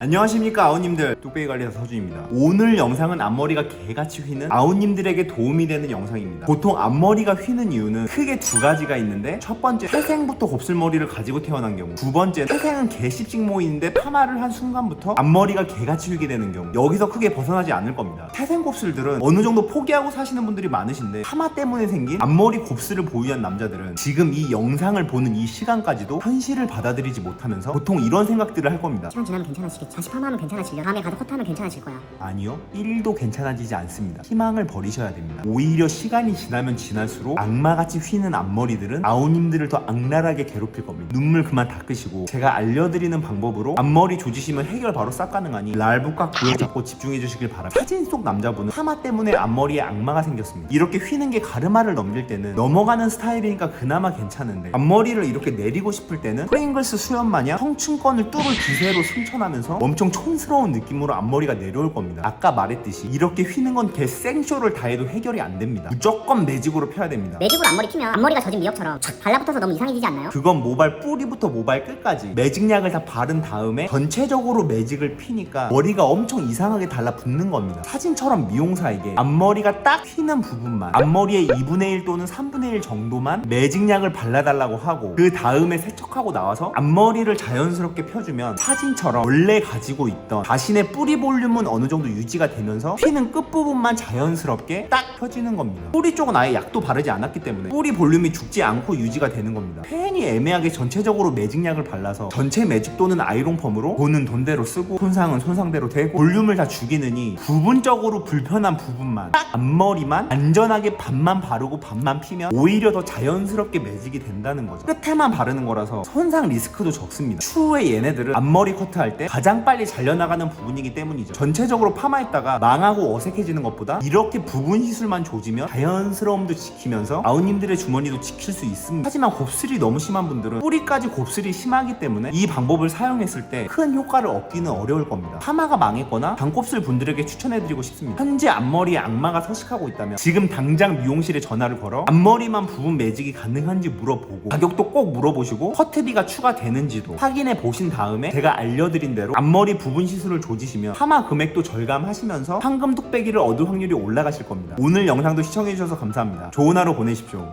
안녕하십니까 아우님들. 뚝배기 관리사 서준입니다. 오늘 영상은 앞머리가 개같이 휘는 아우님들에게 도움이 되는 영상입니다. 보통 앞머리가 휘는 이유는 크게 두 가지가 있는데 첫 번째 태생부터 곱슬머리를 가지고 태어난 경우. 두 번째 태생은 개씹찍모인데 파마를 한 순간부터 앞머리가 개같이 휘게 되는 경우. 여기서 크게 벗어나지 않을 겁니다. 태생 곱슬들은 어느 정도 포기하고 사시는 분들이 많으신데 파마 때문에 생긴 앞머리 곱슬을 보유한 남자들은 지금 이 영상을 보는 이 시간까지도 현실을 받아들이지 못하면서 보통 이런 생각들을 할 겁니다. 시간 지나면 괜찮아지겠 지. 다시 파마하면 괜찮아지려. 다음에 가서 커트하면 괜찮아질 거야. 아니요. 1도 괜찮아지지 않습니다. 희망을 버리셔야 됩니다. 오히려 시간이 지나면 지날수록 악마같이 휘는 앞머리들은 아우님들을 더 악랄하게 괴롭힐 겁니다. 눈물 그만 닦으시고 제가 알려드리는 방법으로 앞머리 조지시면 해결 바로 싹 가능하니 랄북과 구역 잡고 집중해 주시길 바랍니다. 사진 속 남자분은 파마 때문에 앞머리에 악마가 생겼습니다. 이렇게 휘는 게 가르마를 넘길 때는 넘어가는 스타일이니까 그나마 괜찮은데 앞머리를 이렇게 내리고 싶을 때는 프링글스 수염 마냥 청춘권을 뚫을 기세로 승천하면서 엄청 촌스러운 느낌으로 앞머리가 내려올 겁니다. 아까 말했듯이 이렇게 휘는 건 개 생쇼를 다 해도 해결이 안 됩니다. 무조건 매직으로 펴야 됩니다. 매직으로 앞머리 피면 앞머리가 젖은 미역처럼 촥 달라붙어서 너무 이상해지지 않나요? 그건 모발 뿌리부터 모발 끝까지 매직약을 다 바른 다음에 전체적으로 매직을 피니까 머리가 엄청 이상하게 달라붙는 겁니다. 사진처럼 미용사에게 앞머리가 딱 휘는 부분만 앞머리의 2분의 1 또는 3분의 1 정도만 매직약을 발라달라고 하고 그 다음에 세척하고 나와서 앞머리를 자연스럽게 펴주면 사진처럼 원래 가지고 있던 자신의 뿌리 볼륨은 어느 정도 유지가 되면서 휘는 끝부분만 자연스럽게 딱 펴지는 겁니다. 뿌리 쪽은 아예 약도 바르지 않았기 때문에 뿌리 볼륨이 죽지 않고 유지가 되는 겁니다. 괜히 애매하게 전체적으로 매직약을 발라서 전체 매직 또는 아이롱펌으로 돈은 돈대로 쓰고 손상은 손상대로 되고 볼륨을 다 죽이느니 부분적으로 불편한 부분만 딱 앞머리만 안전하게 반만 바르고 반만 피면 오히려 더 자연스럽게 매직이 된다는 거죠. 끝에만 바르는 거라서 손상 리스크도 적습니다. 추후에 얘네들은 앞머리 커트할 때 가장 빨리 잘려나가는 부분이기 때문이죠. 전체적으로 파마했다가 망하고 어색해지는 것보다 이렇게 부분 시술만 조지면 자연스러움도 지키면서 아우님들의 주머니도 지킬 수 있습니다. 하지만 곱슬이 너무 심한 분들은 뿌리까지 곱슬이 심하기 때문에 이 방법을 사용했을 때 큰 효과를 얻기는 어려울 겁니다. 파마가 망했거나 단곱슬 분들에게 추천해드리고 싶습니다. 현재 앞머리에 악마가 서식하고 있다면 지금 당장 미용실에 전화를 걸어 앞머리만 부분 매직이 가능한지 물어보고 가격도 꼭 물어보시고 커트비가 추가되는지도 확인해 보신 다음에 제가 알려드린 대로 앞머리 부분 시술을 조지시면 파마 금액도 절감하시면서 황금 뚝배기를 얻을 확률이 올라가실 겁니다. 오늘 영상도 시청해주셔서 감사합니다. 좋은 하루 보내십시오.